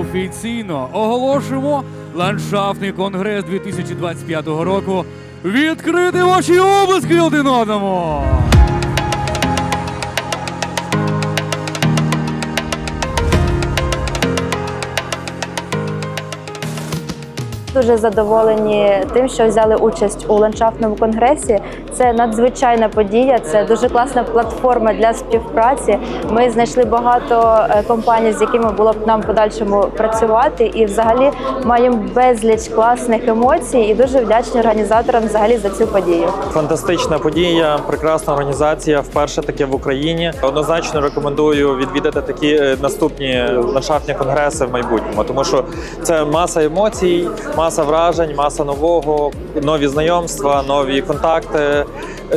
Офіційно оголошуємо ландшафтний конгрес 2025 року. Відкрити ваші обласки один одному! Дуже задоволені тим, що взяли участь у ландшафтному конгресі. Це надзвичайна подія, це дуже класна платформа для співпраці. Ми знайшли багато е, компаній, з якими було б нам подальшому працювати, і взагалі маємо безліч класних емоцій. І дуже вдячні організаторам взагалі за цю подію. Фантастична подія, прекрасна організація. Вперше таке в Україні. Однозначно рекомендую відвідати такі е, наступні ландшафтні конгреси в майбутньому, тому що це маса емоцій, маса вражень, маса нового, нові знайомства, нові контакти,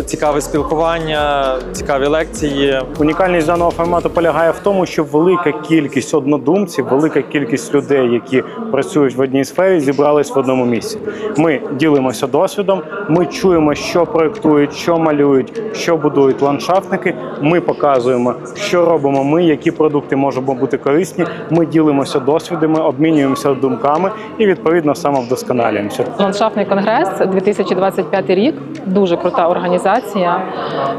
цікаве спілкування, цікаві лекції. Унікальність даного формату полягає в тому, що велика кількість однодумців, велика кількість людей, які працюють в одній сфері, зібрались в одному місці. Ми ділимося досвідом, ми чуємо, що проектують, що малюють, що будують ландшафтники. Ми показуємо, що робимо ми, які продукти можуть бути корисні. Ми ділимося досвідами, обмінюємося думками і відповідно самовдосконалюємося. Ландшафтний конгрес 2025 рік. Дуже крута організація.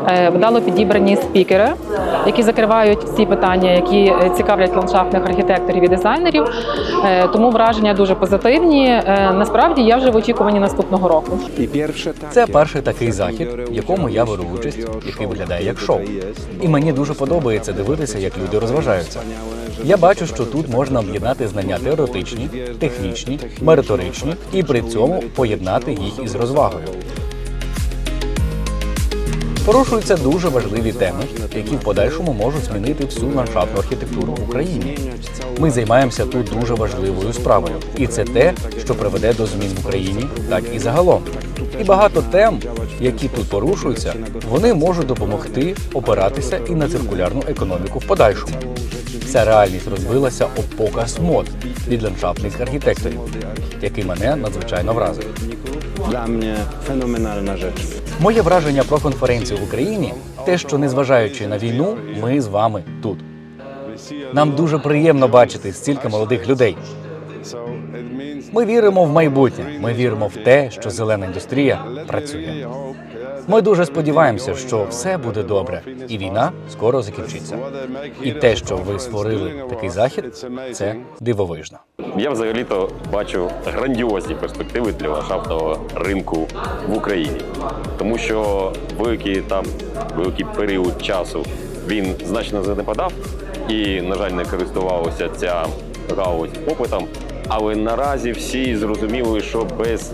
Е, Вдало підібрані спікери, які закривають всі питання, які е, цікавлять ландшафтних архітекторів і дизайнерів. Е, Тому враження дуже позитивні. Насправді я вже в очікуванні наступного року. Це перший такий захід, в якому я беру участь, який виглядає як шоу. І мені дуже подобається дивитися, як люди розважаються. Я бачу, що тут можна об'єднати знання теоретичні, технічні, мериторичні і при цьому поєднати їх із розвагою. Порушуються дуже важливі теми, які в подальшому можуть змінити всю ландшафтну архітектуру в Україні. Ми займаємося тут дуже важливою справою, і це те, що приведе до змін в Україні, так і загалом. І багато тем, які тут порушуються, вони можуть допомогти опиратися і на циркулярну економіку в подальшому. Ця реальність розбилася об показ мод від ландшафтних архітекторів, який мене надзвичайно вразив. Dla mnie fenomenalna rzecz. Моє враження про конференцію в Україні те, що незважаючи на війну, ми з вами тут. Нам дуже приємно бачити стільки молодих людей. Ми віримо в майбутнє. Ми віримо в те, що зелена індустрія працює. Ми дуже сподіваємося, що все буде добре, і війна скоро закінчиться. І те, що ви створили такий захід, це дивовижно. Я взагалі-то бачу грандіозні перспективи для ландшафтного ринку в Україні, тому що великий там великий період часу він значно занепадав і, на жаль, не користувалася ця галузь попитом. Але наразі всі зрозуміли, що без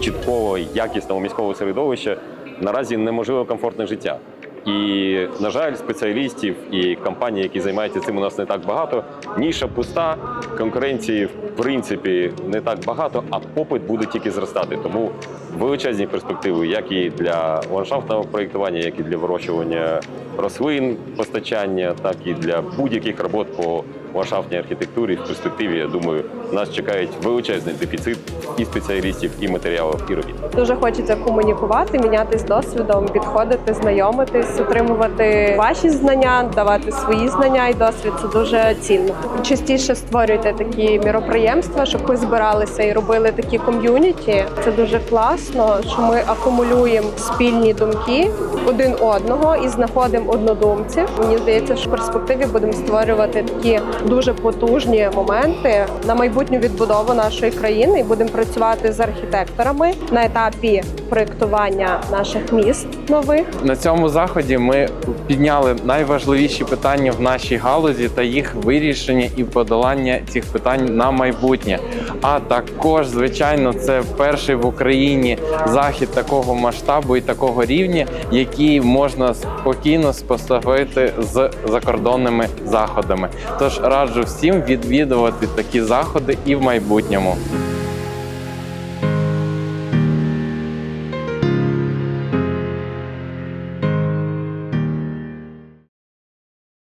чіткого якісного міського середовища наразі неможливо комфортне життя. І, на жаль, спеціалістів і компаній, які займаються цим, у нас не так багато. Ніша пуста, конкуренції в принципі не так багато, а попит буде тільки зростати. Тому величезні перспективи, як і для ландшафтного проєктування, як і для вирощування рослин, постачання, так і для будь-яких робот по ландшафтній архітектурі. В перспективі, я думаю, нас чекають величезний дефіцит і спеціалістів, і матеріалів, і робіт. Дуже хочеться комунікувати, мінятись досвідом, підходити, знайомитись, отримувати ваші знання, давати свої знання і досвід. Це дуже цінно. Частіше створюйте такі міроприємства, щоб ви збиралися і робили такі ком'юніті. Це дуже класно, що ми акумулюємо спільні думки один одного і знаходимо однодумців. Мені здається, що в перспективі будемо створювати такі дуже потужні моменти на майбутню відбудову нашої країни і будемо працювати з архітекторами на етапі проєктування наших міст нових. На цьому заході ми підняли найважливіші питання в нашій галузі та їх вирішення і подолання цих питань на майбутнє. А також, звичайно, це перший в Україні захід такого масштабу і такого рівня, який можна спокійно споставити з закордонними заходами. Тож раджу всім відвідувати такі заходи і в майбутньому.